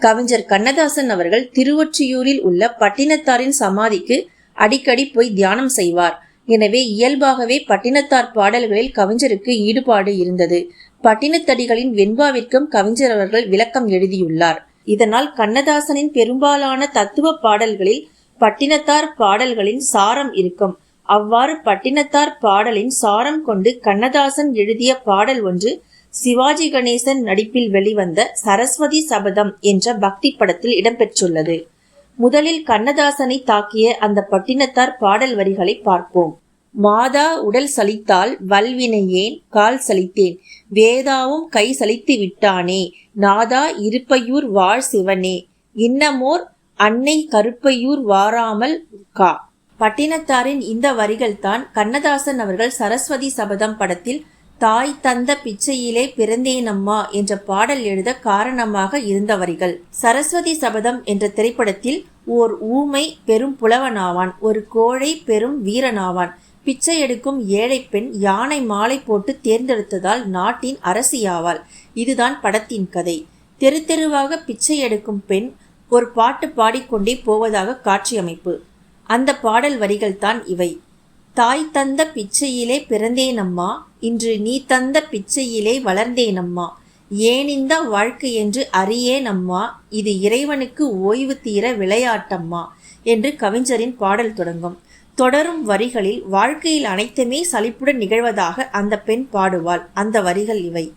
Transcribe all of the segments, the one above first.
கவிஞர் கண்ணதாசன் அவர்கள் திருவொற்றியூரில் உள்ள பட்டினத்தாரின் சமாதிக்கு அடிக்கடி போய் தியானம் செய்வார். எனவே இயல்பாகவே பட்டினத்தார் பாடல்களில் கவிஞருக்கு ஈடுபாடு இருந்தது. பட்டினத்தடிகளின் வெண்பாவிற்கும் கவிஞர் அவர்கள் விளக்கம் எழுதியுள்ளார். இதனால் கண்ணதாசனின் பெரும்பாலான தத்துவ பாடல்களில் பட்டினத்தார் பாடல்களின் சாரம் இருக்கும். அவ்வாறு பட்டினத்தார் பாடலின் சாரம் கொண்டு கண்ணதாசன் எழுதிய பாடல் ஒன்று சிவாஜி கணேசன் நடிப்பில் வெளிவந்த சரஸ்வதி சபதம் என்ற பக்தி படத்தில் இடம்பெற்றுள்ளது. முதலில் கண்ணதாசனை தாக்கிய அந்த பட்டினத்தார் பாடல் வரிகளை பார்ப்போம். மாதா உடல் சலித்தால் வல்வினையேன் கால் சலித்தேன் வேதாவும் கை சலித்து விட்டானே நாதா இருப்பையூர் வாழ் சிவனே இன்னமோர் அன்னை கருப்பையூர் வாராமல் கா பட்டினத்தாரின் இந்த வரிகள்தான் கண்ணதாசன் அவர்கள் சரஸ்வதி சபதம் படத்தில் தாய் தந்த பிச்சையிலே பிறந்தேனம்மா என்ற பாடல் எழுத காரணமாக இருந்த வரிகள் சரஸ்வதி சபதம் என்ற திரைப்படத்தில் ஓர் ஊமை பெரும் புலவனாவான் ஒரு கோழை பெரும் வீரனாவான். பிச்சை எடுக்கும் ஏழை பெண் யானை மாலை போட்டு தேர்ந்தெடுத்ததால் நாட்டின் அரசியாவாள். இதுதான் படத்தின் கதை. தெரு தெருவாக பிச்சை எடுக்கும் பெண் ஒரு பாட்டு பாடிக்கொண்டே போவதாக காட்சி அமைப்பு அந்த பாடல் வரிகள் தான் இவை. தாய் தந்த பிச்சையிலே பிறந்தேனம்மா இன்று நீ தந்த பிச்சையிலே வளர்ந்தேனம்மா. ஏனிந்த வாழ்க்கை என்று அறியேனம்மா இது இறைவனுக்கு ஓய்வு தீர விளையாட்டம்மா என்று கவிஞரின் பாடல் தொடங்கும். தொடரும் வரிகளில் வாழ்க்கையில் அனைத்துமே சலிப்புடன் நிகழ்வதாக அந்த பெண் பாடுவாள். அந்த வரிகள் இவை.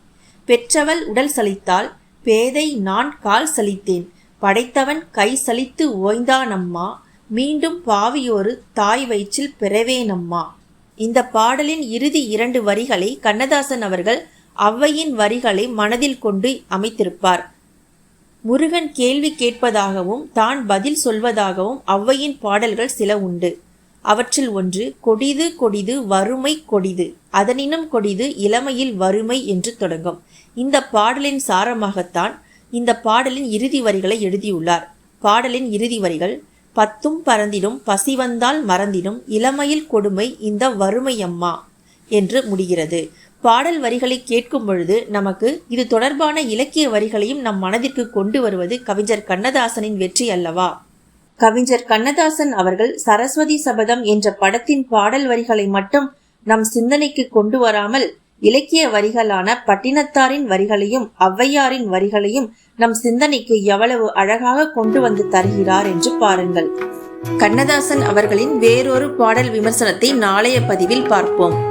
பெற்றவள் உடல் சலித்தால் பேதை நான் கால் சலித்தேன் படைத்தவன் கை சலித்து ஓய்ந்தானம்மா மீண்டும் பாவியோரு தாய் வயிற்றில் பிறவேனம்மா. இந்த பாடலின் இறுதி இரண்டு வரிகளை கண்ணதாசன் அவர்கள் ஔவையின் வரிகளை மனதில் கொண்டு அமைத்திருப்பார். முருகன் கேள்வி கேட்பதாகவும் தான் பதில் சொல்வதாகவும் ஔவையின் பாடல்கள் சில உண்டு. அவற்றில் ஒன்று கொடிது கொடிது வறுமை கொடிது. அதனினும் கொடிது இளமையில் வறுமை என்று தொடங்கும். இந்த பாடலின் சாரமாகத்தான் இந்த பாடலின் இறுதி வரிகளை எழுதியுள்ளார். பாடலின் இறுதி வரிகள் பத்தும் பறந்திடும் பசி வந்தால் மறந்திடும் இளமையில் கொடுமை இந்த வறுமையம்மா என்று முடிகிறது. பாடல் வரிகளை கேட்கும் பொழுது நமக்கு இது தொடர்பான இலக்கிய வரிகளையும் நம் மனதிற்கு கொண்டு வருவது கவிஞர் கண்ணதாசனின் வெற்றி அல்லவா? கவிஞர் கண்ணதாசன் அவர்கள் சரஸ்வதி சபதம் என்ற படத்தின் பாடல் வரிகளை மட்டும் நம் சிந்தனைக்கு கொண்டு வராமல் இலக்கிய வரிகளான பட்டினத்தாரின் வரிகளையும் ஔவையாரின் வரிகளையும் நம் சிந்தனைக்கு எவ்வளவு அழகாக கொண்டு வந்து தருகிறார் என்று பாருங்கள். கண்ணதாசன் அவர்களின் வேறொரு பாடல் விமர்சனத்தை நாளைய பதிவில் பார்ப்போம்.